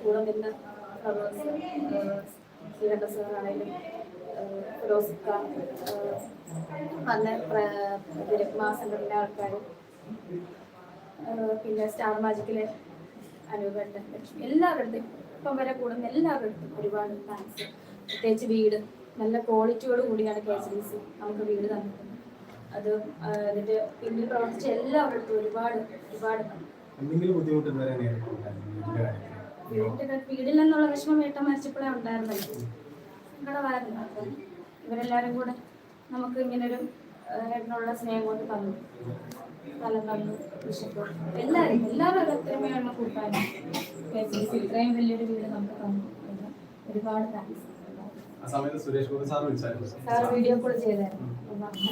കൂടെ ശ്രീകണ്ഠ സാറാണേലും ഇതിൽ മാസങ്ങളിലെ ആൾക്കാർ പിന്നെ സ്റ്റാർ മാജിക്കിലെ അനുപേട്ടൻ എല്ലാവരുടെയും ഇപ്പം വരെ കൂടുന്ന എല്ലാവരുടെയും ഒരുപാട് താങ്ക്സ് പ്രത്യേകിച്ച് വീട് നല്ല ക്വാളിറ്റിയോട് കൂടിയാണ് കെ എച്ച് ഡി സി നമുക്ക് വീട് തന്നിട്ടുണ്ട് അത് അതിന്റെ പിന്നിൽ പ്രവർത്തിച്ച എല്ലാവരുടെ ഒരുപാട് ഒരുപാട്. എന്തെങ്കിലും ബുദ്ധിമുട്ട് ഇതുവരെ വീട്ടിൽ നിന്നുള്ള വിഷമം ഏട്ടൻ മരിച്ചപ്പോഴേ ഉണ്ടായിരുന്നല്ലോ ഇവരെല്ലാവരും കൂടെ നമുക്ക് ഇങ്ങനൊരു ഒരു ഏട്ടനുള്ള സ്നേഹം കൊണ്ട് തന്നു. സ്ഥലം തന്നു വിഷപ്പ് എല്ലാവരും എല്ലാവരും അത്രയും കൂട്ടാനും ഇത്രയും വലിയൊരു വീട് നമുക്ക് തന്നു. ഒരുപാട് താങ്ക്സ് സാർ വീഡിയോ കോൾ ചെയ്തായിരുന്നു.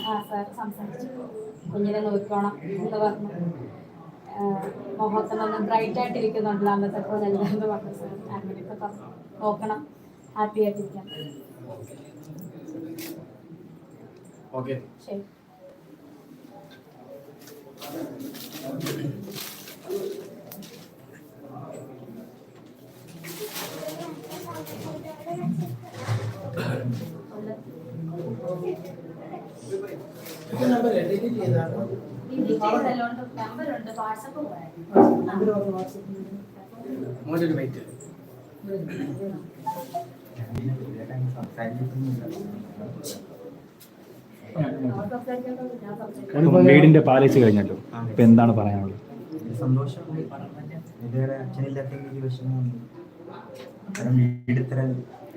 ആ സാർ സംസാരിച്ചു. കുഞ്ഞിനെ നോക്കണം എന്ന് പറഞ്ഞു. മുഖത്തിനൊന്ന് ബ്രൈറ്റ് ആയിട്ട് ഇരിക്കുന്നുണ്ടല്ലോ അന്നത്തെ പോലെ അല്ല എന്ന് പറഞ്ഞു. സാർ അങ്ങനെയൊക്കെ പറഞ്ഞു നോക്കണം. ഹാപ്പി ആയിട്ടിരിക്കാം. ശരി. നമ്പറുണ്ട് വാട്സപ്പ് മോശം വീടിന്റെ പാലിച്ച് കഴിഞ്ഞല്ലോ. ഇപ്പൊ എന്താണ് പറയാനുള്ളത്? സന്തോഷം ഇതുവരെ അച്ഛനില്ലാത്ത ഒരു വിഷമമുണ്ട്. കാരണം വീട് ഇത്ര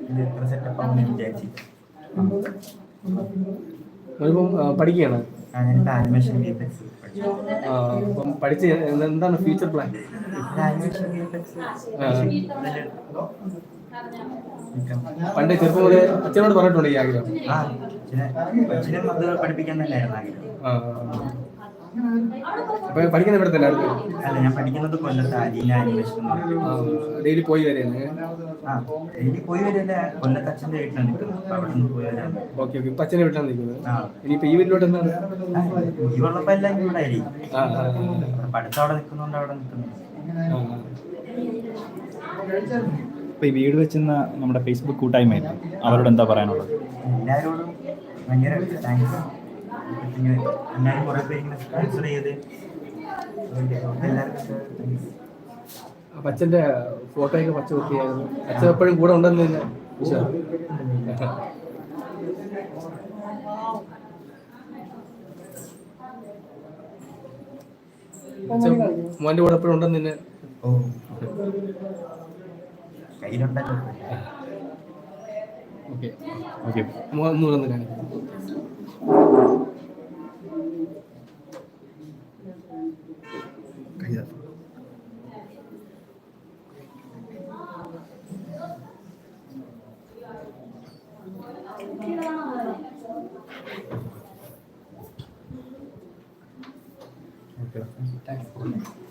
ഇത് ഇത്ര സെറ്റപ്പ് ആവുമെന്ന് ഞാൻ വിചാരിച്ചില്ല. ഇപ്പം പഠിക്കുകയാണ്. ആനിമേഷൻ അപ്പം പഠിച്ച് എന്താണ് ഫ്യൂച്ചർ പ്ലാൻ ആനിമേഷൻ പണ്ട് ചെറുപ്പം മുതലേ അച്ഛനോട് പറഞ്ഞിട്ടുണ്ട് ഈ ആഗ്രഹം. ആ അച്ഛനെ അച്ഛനും അത് പഠിപ്പിക്കാൻ തന്നെയായിരുന്നു ആഗ്രഹം. പഠിക്കുന്ന ഇവിടെ തന്നെ അല്ല ഞാൻ പഠിക്കുന്നത് കൊല്ലത്ത് അലീന അനിമേഷൻ ഡെയിലി പോയി വരെയാണ് ഡെയിലി പോയി വരില്ല കൊല്ലത്ത് അച്ഛന്റെ വീട്ടിലാണ് നിൽക്കുന്നത് അവിടെ നിന്ന് പോയി വരാൻ ഓക്കെ ഓക്കെ. ഇപ്പൊ അച്ഛനെ വീട്ടിലാണ് നിൽക്കുന്നത്. ഇനി ഇനിയിപ്പോ ഈ വീട്ടിലോട്ട് എന്താണ് ഈ വെള്ളപ്പം എല്ലാം ഇവിടെ ആയിരിക്കും. പഠിത്തം അവിടെ നിൽക്കുന്നോണ്ട് അവിടെ നിൽക്കുന്നു ഇപ്പൊ ഈ വീട് വെച്ചെന്ന നമ്മുടെ ഫേസ്ബുക്ക് കൂട്ടായ്മയില്ല അവരോട് എന്താ പറയാനുള്ളത്? എല്ലാവരോടും ഭയങ്കര താങ്ക്സ് ഇങ്ങനെ എല്ലാവരും കുറേ പേര് ഇങ്ങനെ സ്പോൺസർ ചെയ്ത് അച്ഛന്റെ ഫോട്ടോ ഒക്കെ പച്ച വെക്കുകയായിരുന്നു അച്ഛൻ എപ്പോഴും കൂടെ ഉണ്ടെന്ന് തന്നെ മോന്റെ കൂടെ എപ്പോഴും ഉണ്ടെന്ന് തന്നെ കയ്യിലുണ്ടല്ലോ. ഓക്കെ ഓക്കെ തുറന്ന് കാണിക്കും. Okay thanks